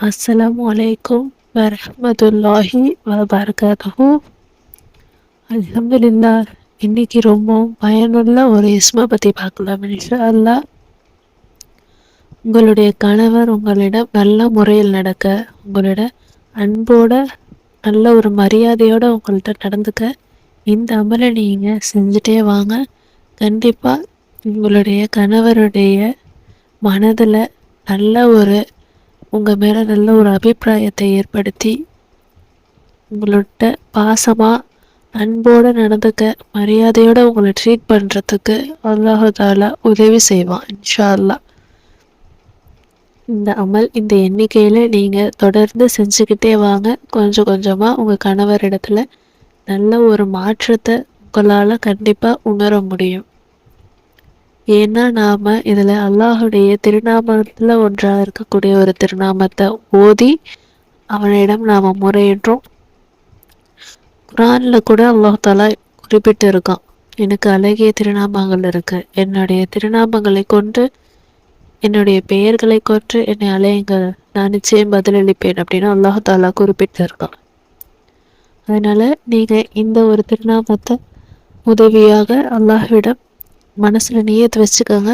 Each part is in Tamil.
அஸ்ஸலாமு அலைக்கும் வரமத்துல்லாஹி வபரகாத்துஹு. அலமதுல்லா இன்னைக்கு ரொம்பவும் பயனுள்ள ஒரு இஸ்மை பற்றி பார்க்கலாம் இன்ஷா அல்லாஹ் உங்களுடைய கணவர் உங்களிடம் நல்ல முறையில் நடக்க உங்களோட அன்போட நல்ல ஒரு மரியாதையோட உங்கள்கிட்ட நடந்துக்க இந்த அமலை நீங்கள் செஞ்சுட்டே வாங்க. கண்டிப்பாக உங்களுடைய கணவருடைய மனதில் நல்ல ஒரு உங்கள் மேலே நல்ல ஒரு அபிப்பிராயத்தை ஏற்படுத்தி உங்கள்கிட்ட பாசமாக அன்போடு நடந்துக்க மரியாதையோடு உங்களை ட்ரீட் பண்ணுறதுக்கு அல்லாஹாலா உதவி செய்வான் இன்ஷா அல்லாஹ் இந்த அமல் இந்த எண்ணிக்கையில் நீங்கள் தொடர்ந்து செஞ்சுக்கிட்டே வாங்க. கொஞ்சம் கொஞ்சமாக உங்கள் கணவர் இடத்துல நல்ல ஒரு மாற்றத்தை உங்களால் கண்டிப்பாக உணர முடியும். ஏன்னா நாம் இதில் அல்லாஹுடைய திருநாமத்தில் ஒன்றாக இருக்கக்கூடிய ஒரு திருநாமத்தை ஓதி அவனிடம் நாம் முறையிடுறோம். குரானில் கூட அல்லாஹாலா குறிப்பிட்டு இருக்கான் எனக்கு அழகிய திருநாமங்கள் இருக்குது என்னுடைய திருநாமங்களை கொண்டு என்னுடைய பெயர்களை கொன்று என்னை அலையுங்கள் நான் நிச்சயம் பதிலளிப்பேன் அப்படின்னு அல்லாஹாலா குறிப்பிட்டு இருக்கான் அதனால் நீங்கள் இந்த ஒரு திருநாமத்தை உதவியாக அல்லாஹ்விடம் மனசில் நீயத்தை வச்சுக்கோங்க.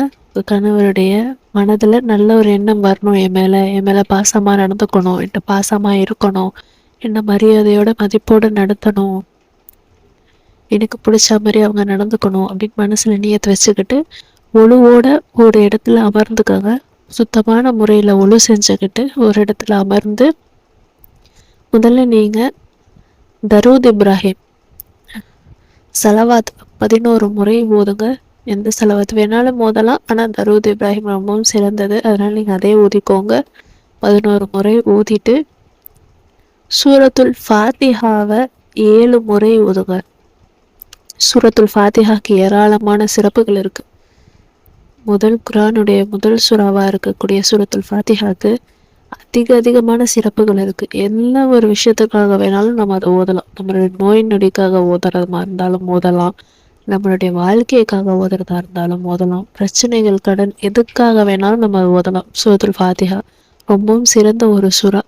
கணவருடைய மனதில் நல்ல ஒரு எண்ணம் வரணும். என் மேலே என் மேலே பாசமாக நடந்துக்கணும். என்கிட்ட பாசமாக இருக்கணும். என்ன மரியாதையோட மதிப்போடு நடத்தணும். எனக்கு பிடிச்ச மாதிரி அவங்க நடந்துக்கணும் அப்படின்னு மனசில் நீயத்தை வச்சுக்கிட்டு ஒழுவோட ஒரு இடத்துல அமர்ந்துக்கோங்க. சுத்தமான முறையில் ஒழு செஞ்சுக்கிட்டு ஒரு இடத்துல அமர்ந்து முதல்ல நீங்கள் தரூத் இப்ராஹிம். சலவாத் பதினோரு முறை ஓதுங்க. எந்த செலவத்து வேணாலும் மோதலாம். ஆனால் தரூத் இப்ராஹிம் ரொம்பவும் சிறந்தது. அதனால் நீங்கள் அதே ஊதிக்கோங்க. பதினோரு முறை ஊதிட்டு சூரத்துல் ஃபாத்திஹாவை ஏழு முறை ஊதுங்க. சூரத்துல் ஃபாத்திஹாக்கு ஏராளமான சிறப்புகள் இருக்குது முதல் குரானுடைய முதல் சுறாவாக இருக்கக்கூடிய சூரத்துல் ஃபாத்திஹாக்கு அதிக அதிகமான சிறப்புகள் இருக்குது என்ன ஒரு விஷயத்துக்காக வேணாலும் நம்ம அதை ஓதலாம். நம்மளுடைய நோய் நொடிக்காக ஓதுறதுமா இருந்தாலும் ஓதலாம். நம்மளுடைய வாழ்க்கைக்காக ஓதுறதா இருந்தாலும் ஓதலாம். பிரச்சனைகள் கடன் எதுக்காக வேணாலும் நம்ம ஓதலாம். சூரத்துல் ஃபாத்திஹா ரொம்பவும் சிறந்த ஒரு சுறா.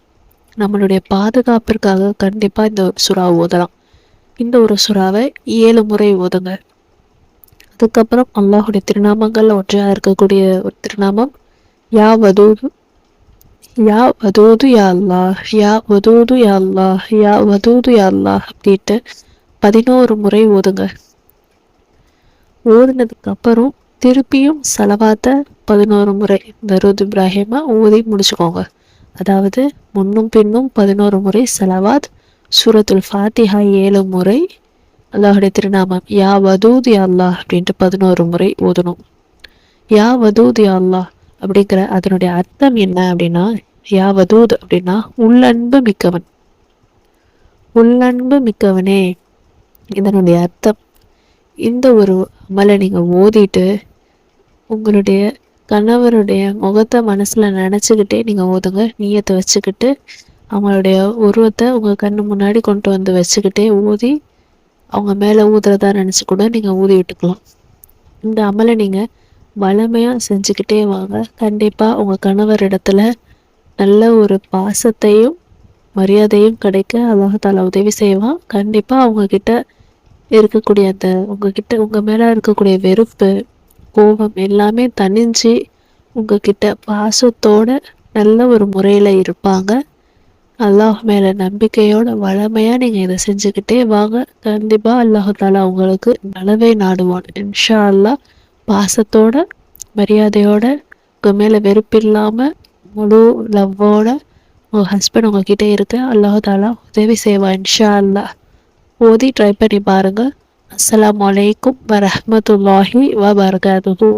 நம்மளுடைய பாதுகாப்பிற்காக கண்டிப்பாக இந்த ஒரு சுறா ஓதலாம். இந்த ஒரு சுறாவை ஏழு முறை ஓதுங்க. அதுக்கப்புறம் அல்லாஹுடைய திருநாமங்களில் ஒன்றாக இருக்கக்கூடிய ஒரு திருநாமம் யா வதூது யா வதூது யா அல்லா யா வதூது யா அல்லா யா வதூது யா அல்லா அப்படின்ட்டு பதினோரு முறை ஓதுங்க. ஓதுனதுக்கு அப்புறம் திருப்பியும் செலவாத்த பதினோரு முறை தருத் இப்ராஹிமா ஓதி முடிச்சுக்கோங்க. அதாவது முன்னும் பின்னும் பதினோரு முறை செலவாத் சூரத்துல் ஃபாத்திஹா ஏழு முறை அல்லாஹுடைய திருநாமம் யா வதூத் யா அல்லாஹ் அப்படின்ட்டு பதினோரு முறை ஓதணும். யா வதூத் யா அல்லாஹ் அப்படிங்கிற அதனுடைய அர்த்தம் என்ன அப்படின்னா யா வதூத் அப்படின்னா உள்ளன்பு மிக்கவன். உள்ளன்பு மிக்கவனே. இதனுடைய அர்த்தம். இந்த ஒரு அமலை நீங்கள் ஓதிட்டு உங்களுடைய கணவருடைய முகத்தை மனசில் நினச்சிக்கிட்டே நீங்கள் ஓதுங்க நீயத்தை வச்சுக்கிட்டு அவங்களுடைய உருவத்தை உங்கள் கண்ணு முன்னாடி கொண்டு வந்து வச்சுக்கிட்டே ஊதி அவங்க மேலே ஊதுறதா நினச்சி கூட நீங்கள் ஊதி விட்டுக்கலாம். இந்த அமலை நீங்கள் வளமையாக செஞ்சுக்கிட்டே வாங்க. கண்டிப்பாக உங்கள் கணவர் இடத்துல நல்ல ஒரு பாசத்தையும் மரியாதையும் கிடைக்க அல்லாஹால உதவி செய்வான். கண்டிப்பாக அவங்கக்கிட்ட இருக்கக்கூடிய அந்த உங்ககிட்ட உங்கள் மேலே இருக்கக்கூடிய வெறுப்பு கோபம் எல்லாமே தணிஞ்சு உங்ககிட்ட பாசத்தோட நல்ல ஒரு முறையில் இருப்பாங்க. அல்லாஹ் மேலே நம்பிக்கையோட வளமையாக நீங்கள் இதை செஞ்சுக்கிட்டே வாங்க. கண்டிப்பாக அல்லாஹு தாலா உங்களுக்கு நலவை நாடுவான். இன்ஷா அல்லாஹ் பாசத்தோட மரியாதையோட உங்கள் மேலே வெறுப்பு இல்லாமல் முழு லவ்வோட உங்கள் ஹஸ்பண்ட் உங்ககிட்ட இருக்க அல்லாஹாலா உதவி செய்வான். இன்ஷா அல்லாஹ் ஓதி ட்ரை பண்ணி பாருங்கள் அஸ்லாம் வலைக்கும் வரமத்துல்லாஹி வபர்காத்து